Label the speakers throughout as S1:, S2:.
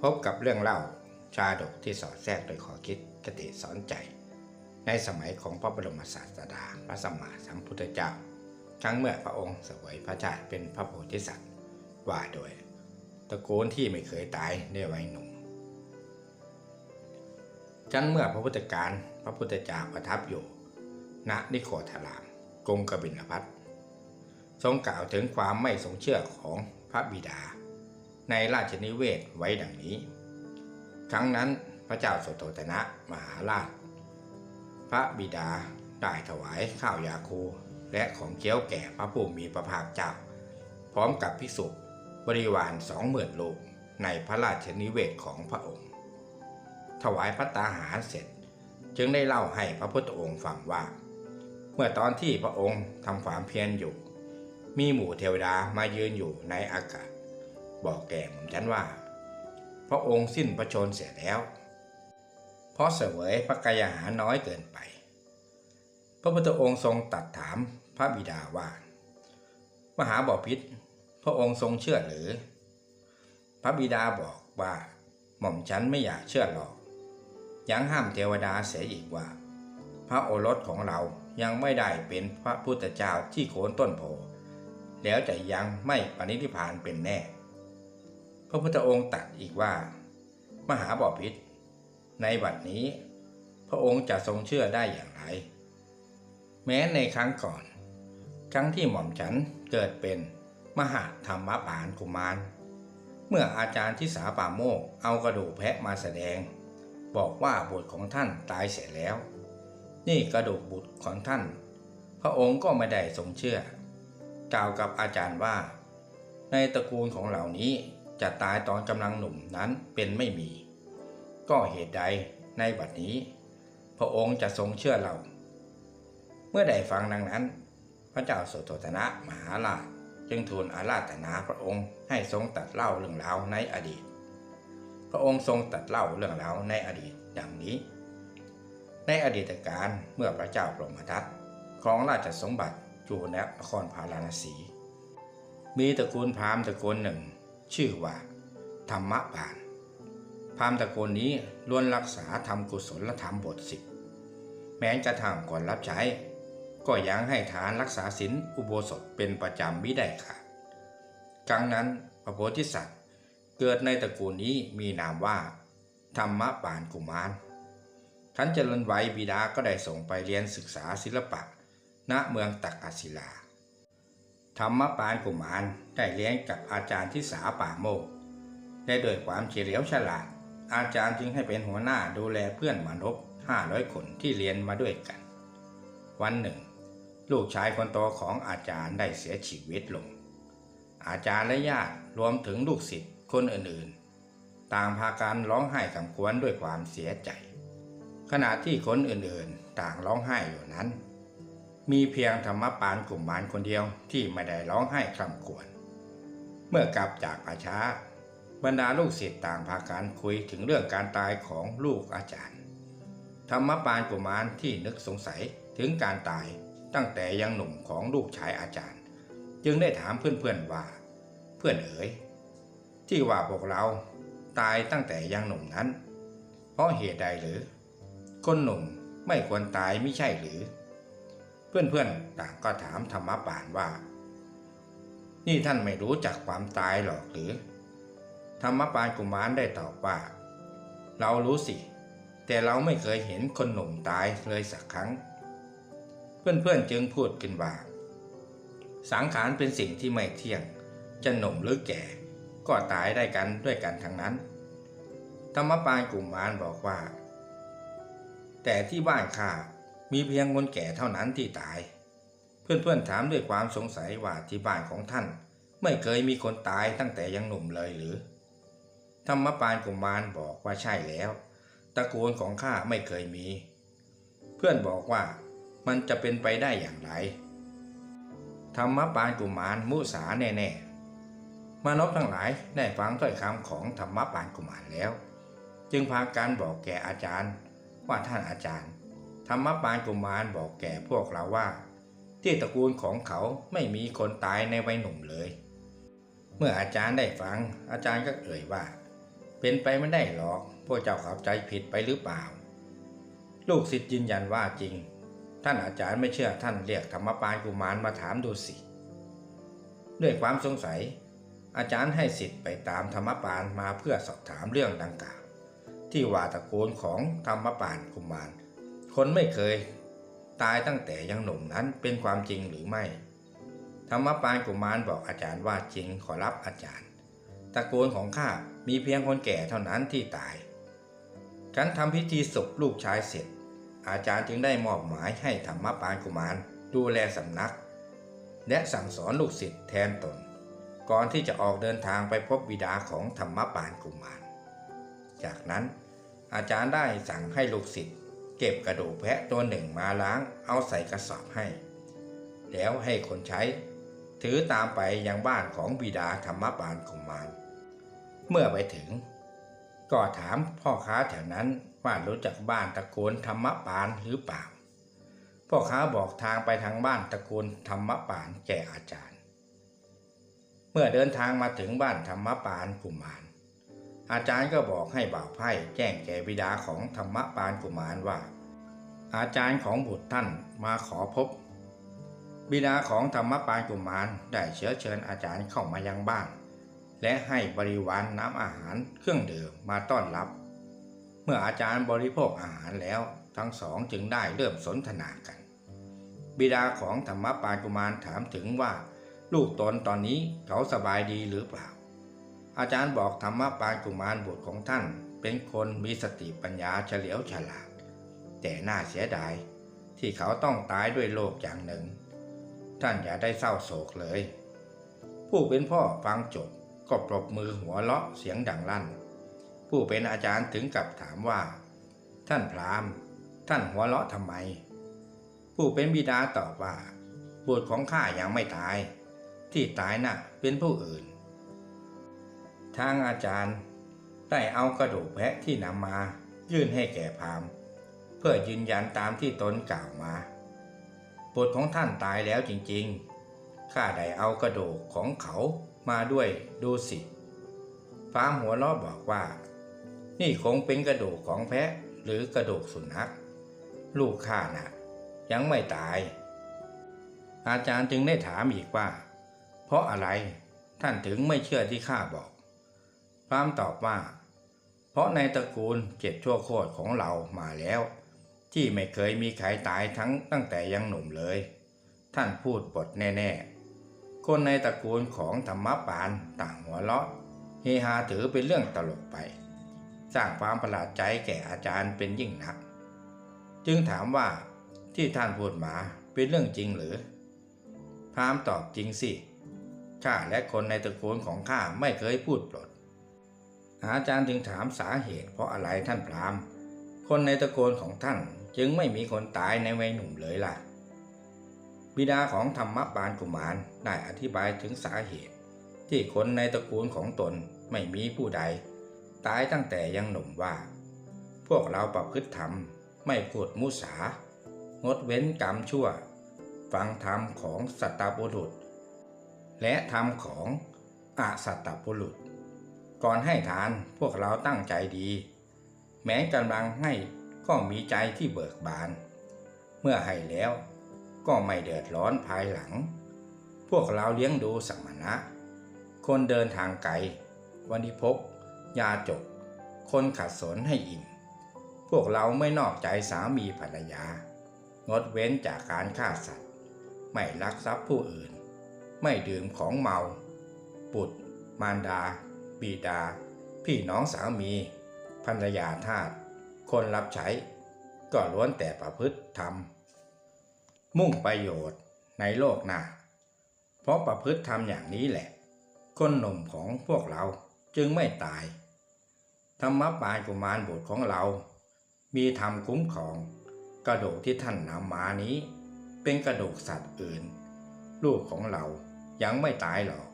S1: พบกับเรื่องเล่าชาดกที่สอดแทรกโดยขอคิดคติสอนใจ ในสมัยของพระบรมศาสดาพระสัมมาสัมพุทธเจ้าครั้งเมื่อพระองค์สวยพระชาติเป็นพระโพธิสัตว์ว่าโดยตระกูลที่ไม่เคยตายในวัยหนุ่มครั้งเมื่อพระพุทธการพระพุทธเจ้าประทับอยู่ณนิโคธารามกรุงกบิลพัททรงกล่าวถึงความไม่สงเชื่อของพระบิดา ในราชนิเวศไว้ดังนี้ ครั้งนั้นพระเจ้าสุโธทนะมหาราช พระบิดาได้ถวายข้าวยาคู และของเคี้ยวแก่พระผู้มีพระภาคเจ้า พร้อมกับภิกษุบริวารสองหมื่นลูกในพระราชนิเวศของพระองค์ ถวายพระตาหารเสร็จ จึงได้เล่าให้พระพุทธองค์ฟังว่า เมื่อตอนที่พระองค์ทำความเพียรอยู่ มีหมู่เทวดามายืนอยู่ในอากาศ บอกแก่หม่อมฉันว่า พระองค์สิ้นพระชนเสียแล้ว เพราะเสวยพระกายาหาน้อยเกินไป พระพุทธองค์ทรงตัดถามพระบิดาว่า มหาบอพิษพระองค์ทรงเชื่อหรือ พระบิดาบอกว่า หม่อมฉันไม่อยากเชื่อหรอก ยังห้ามเทวดาเสียอีกว่า พระโอรสของเรายังไม่ได้เป็นพระพุทธเจ้าที่โคนต้นโพแล้วจะยังไม่ปณิธิพานเป็นแน่ พระพุทธองค์ตรัสอีกว่า มหาบอพิษในบัดนี้ พระองค์จะทรงเชื่อได้อย่างไร แม้ในครั้งก่อน ครั้งที่หม่อมฉันเกิดเป็นมหาธรรมปานกุมาร เมื่ออาจารย์ที่สาป่าโมกเอากระดูกแพะมาแสดง บอกว่าบุตรของท่านตายเสียแล้ว นี่กระดูกบุตรของท่าน พระองค์ก็ไม่ได้ทรงเชื่อ กล่าวกับอาจารย์ว่า ในตระกูลของเหล่านี้ จะตายตอนกำลังหนุ่มนั้นเป็นไม่มี ก็เหตุใดในบัดนี้ พระองค์จะทรงเชื่อเรา เมื่อได้ฟังดังนั้น พระเจ้าสุโธทนะมหาราชจึงทูลอาราธนาพระองค์ให้ทรงตัดเล่าเรื่องราวในอดีต พระองค์ทรงตัดเล่าเรื่องราวในอดีตดังนี้ ในอดีตการเมื่อพระเจ้าพรหมทัตครองราชสมบัติอยู่ในนครพาราณสี มีตระกูลพราหมณ์ตระกูลหนึ่ง ชื่อว่า ธรรมปานพามตระกูลนี้ล้วนรักษาทำกุศลธรรมบทสิบแม้กระทั่งก่อนรับใช้ ก็ยังให้ทานรักษาศีลอุโบสถเป็นประจำมิได้ขาดครั้งนั้นพระโพธิสัตว์เกิดในตระกูลนี้มีนามว่า ธรรมปานกุมาร ท่านเจริญไว้บิดาก็ได้ส่งไปเรียนศึกษาศิลปะ ณเมืองตักกศิลา ธรรมปานกุมารได้เรียนกับอาจารย์ที่สาป่าโมกและโดวยความเฉลียวฉลาด อาจารย์จึงให้เป็นหัวหน้าดูแลเพื่อนมนุษย์500 คนที่เรียนมาด้วยกัน วันหนึ่ง ลูกชายคนโตของอาจารย์ได้เสียชีวิตลง อาจารย์และญาติรวมถึงลูกศิษย์คนอื่นๆ ต่างพากันร้องไห้กำกวนด้วยความเสียใจ ขณะที่คนอื่นๆ ต่างร้องไห้อยู่นั้น มีเพียงธรรมปานกลุ่มมารคนเดียวที่ไม่ได้ร้องไห้คร่ำควรเมื่อกลับจากป่าช้า บรรดาลูกศิษย์ต่างพากันคุยถึงเรื่องการตายของลูกอาจารย์ ธรรมปานกุมารที่นึกสงสัยถึงการตายตั้งแต่ยังหนุ่มของลูกชายอาจารย์ จึงได้ถามเพื่อนๆว่า เพื่อนเอ๋ยที่ว่าพวกเราตายตั้งแต่ยังหนุ่มนั้น เพราะเหตุใดหรือ คนหนุ่มไม่ควรตายไม่ใช่หรือ เพื่อนๆต่างก็ถามธรรมปานว่า นี่ท่านไม่รู้จักความตายหรอกหรือ ธรรมปานกุมารได้ตอบว่า เรารู้สิ แต่เราไม่เคยเห็นคนหนุ่มตายเลยสักครั้ง เพื่อนๆจึงพูดกันว่า สังขารเป็นสิ่งที่ไม่เที่ยง จะหนุ่มหรือแก่ ก็ตายได้กันด้วยกันทั้งนั้น ธรรมปานกุมารบอกว่า แต่ที่บ้านข้า มีเพียงคนแก่เท่านั้นที่ตาย เพื่อนๆถามด้วยความสงสัยว่าที่บ้านของท่าน ไม่เคยมีคนตายตั้งแต่ยังหนุ่มเลยหรือ ธรรมปานกุมารบอกว่าใช่แล้วตระกูลของข้าไม่เคยมี เพื่อนบอกว่ามันจะเป็นไปได้อย่างไร ธรรมปานกุมารมุสาแน่ๆมานพทั้งหลายได้ฟังถ้อยคำของธรรมปานกุมารแล้ว จึงพากันบอกแก่อาจารย์ว่าท่านอาจารย์ ธรรมปานกุมารบอกแก่พวกเราว่า ที่ตระกูลของเขาไม่มีคนตายในวัยหนุ่มเลย เมื่ออาจารย์ได้ฟัง อาจารย์ก็เอ่ยว่า เป็นไปไม่ได้หรอกพวกเจ้าเข้าใจผิดไปหรือเปล่า ลูกศิษย์ยืนยันว่าจริง ท่านอาจารย์ไม่เชื่อท่านเรียกธรรมปานกุมารมาถามดูสิ ด้วยความสงสัย อาจารย์ให้สิทธิ์ไปตามธรรมปานมาเพื่อสอบถามเรื่องดังกล่าวที่ว่าตระกูลของธรรมปานกุมาร คนไม่เคย ตายตั้งแต่ยังหนุ่มนั้นเป็นความจริงหรือไม่ ธรรมปานกุมารบอกอาจารย์ว่าจริงขอรับอาจารย์ตระกูลของข้ามีเพียงคนแก่เท่านั้นที่ตายการทำพิธีศพลูกชายเสร็จ อาจารย์จึงได้มอบหมายให้ธรรมปานกุมารดูแลสำนัก และสั่งสอนลูกศิษย์แทนตน ก่อนที่จะออกเดินทางไปพบบิดาของธรรมปานกุมาร จากนั้นอาจารย์ได้สั่งให้ลูกศิษย์ เก็บกระดูกแพะตัวหนึ่งมาล้างเอาใส่กระสอบให้ แล้วให้คนใช้ ถือตามไปยังบ้านของบิดาธรรมปานกุมาร เมื่อไปถึง ก็ถามพ่อค้าแถวนั้นว่ารู้จักบ้านตระกูลธรรมปานหรือเปล่า พ่อค้าบอกทางไปทางบ้านตระกูลธรรมปานแก่อาจารย์ เมื่อเดินทางมาถึงบ้านธรรมปานกุมาร อาจารย์ก็บอกให้บ่าวไพ่แจ้งแก่บิดาของธรรมปานกุมารว่า อาจารย์ของบุตรท่านมาขอพบ บิดาของธรรมปานกุมารได้เชื้อเชิญอาจารย์เข้ามายังบ้าน และให้บริวารนน้ำอาหารเครื่องดื่มมาต้อนรับ เมื่ออาจารย์บริโภคอาหารแล้วทั้งสองจึงได้เริ่มสนทนากัน บิดาของธรรมปานกุมารถามถึงว่า ลูกตนตอนนี้เขาสบายดีหรือเปล่า อาจารย์บอกธรรมปานกุมารบุตรของท่าน เป็นคนมีสติปัญญาเฉลียวฉลาด แต่น่าเสียดาย ที่เขาต้องตายด้วยโรคอย่างหนึ่ง ท่านอย่าได้เศร้าโศกเลย ผู้เป็นพ่อฟังจบก็ปรบมือหัวเราะเสียงดังลั่น ผู้เป็นอาจารย์ถึงกับถามว่า ท่านพราหมณ์ท่านหัวเราะทำไม ผู้เป็นบิดาตอบว่าบุตรของข้ายังไม่ตาย ที่ตายน่ะเป็นผู้อื่น ทางอาจารย์ได้เอากระดูกแพะที่นำมา ยื่นให้แก่พามเพื่อยืนยันตามที่ตนกล่าวมาบุตรของท่านตายแล้วจริงๆ ข้าได้เอากระดูกของเขามาด้วยดูสิพามหัวล้อบอกว่า นี่คงเป็นกระดูกของแพะหรือกระดูกสุนัข ลูกข้าน่ะ ยังไม่ตาย อาจารย์จึงได้ถามอีกว่า เพราะอะไรท่านถึงไม่เชื่อที่ข้าบอก พราหมณ์ตอบว่า เพราะในตระกูลเจ็ดชั่วโคตรของเรามาแล้ว ที่ไม่เคยมีใครตายทั้งตั้งแต่ยังหนุ่มเลย ท่านพูดปดแน่ๆ คนในตระกูลของธรรมปานต่างหัวเราะเฮฮาถือเป็นเรื่องตลกไป สร้างความประหลาดใจแก่อาจารย์เป็นยิ่งนัก จึงถามว่าที่ท่านพูดมาเป็นเรื่องจริงหรือพราหมณ์ตอบจริงสิข้าและคนในตระกูลของข้าไม่เคยพูดปลด อาจารย์จึงถามสาเหตุเพราะอะไรท่านพรามคนในตระกูลของท่านจึงไม่มีคนตายในวัยหนุ่มเลยล่ะ บิดาของธรรมปานกุมารได้อธิบายถึงสาเหตุ ที่คนในตระกูลของตนไม่มีผู้ใด ตายตั้งแต่ยังหนุ่มว่า พวกเราประพฤติธรรมไม่พูดมุสางดเว้นกรรมชั่ว ฟังธรรมของสัตตบุรุษ และธรรมของอาสัตตบุรุษ ก่อนให้ทานพวกเราตั้งใจดี แม้กำลังให้ก็มีใจที่เบิกบาน เมื่อให้แล้วก็ไม่เดือดร้อนภายหลัง พวกเราเลี้ยงดูสมณะ คนเดินทางไกลวันนิพกยาจก คนขัดสนให้อิ่ม พวกเราไม่นอกใจสามีภรรยา งดเว้นจากการฆ่าสัตว์ ไม่ลักทรัพย์ผู้อื่น ไม่ดื่มของเมาบุตมารดา บิดา พี่น้องสามีภรรยาทาสคนรับใช้ ก็ล้วนแต่ประพฤติธรรม มุ่งประโยชน์ในโลกหน้าเพราะประพฤติธรรมอย่างนี้แหละ คนหนุ่มของพวกเราจึงไม่ตาย ธรรมปานกุมารบุตรของเรา มีธรรมคุ้มครอง กระดูกที่ท่านนำมานี้ เป็นกระดูกสัตว์อื่น ลูกของเรายังไม่ตายหรอก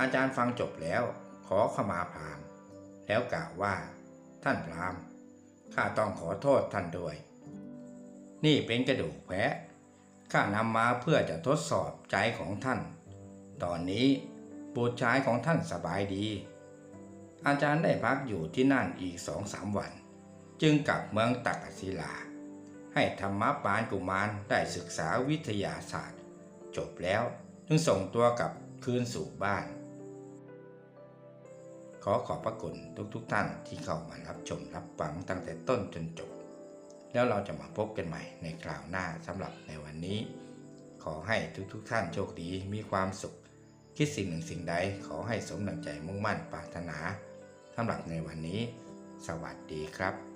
S1: อาจารย์ฟังจบแล้วขอขมาพรามแล้วกล่าวว่า ท่านพรามข้าต้องขอโทษท่านด้วย นี่เป็นกระดูกแพะข้านำมาเพื่อจะทดสอบใจของท่าน ตอนนี้บุตรชายของท่านสบายดี อาจารย์ได้พักอยู่ที่นั่นอีกสองสามวัน จึงกลับเมืองตักกศิลา ให้ธรรมปานกุมารได้ศึกษาวิทยาศาสตร์ จบแล้วจึงส่งตัวกลับคืนสู่บ้าน ขอขอบพระคุณทุกๆทท่านที่เข้ามารับชมรับฟังตั้งแต่ต้นจนจบ แล้วเราจะมาพบกันใหม่ในคราวหน้าสำหรับในวันนี้ ขอให้ทุกๆทท่านโชคดีมีความสุข คิดสิ่งหนึ่งสิ่งใดขอให้สมดังใจมุ่งมั่นปรารถนาสำหรับในวันนี้ สวัสดีครับ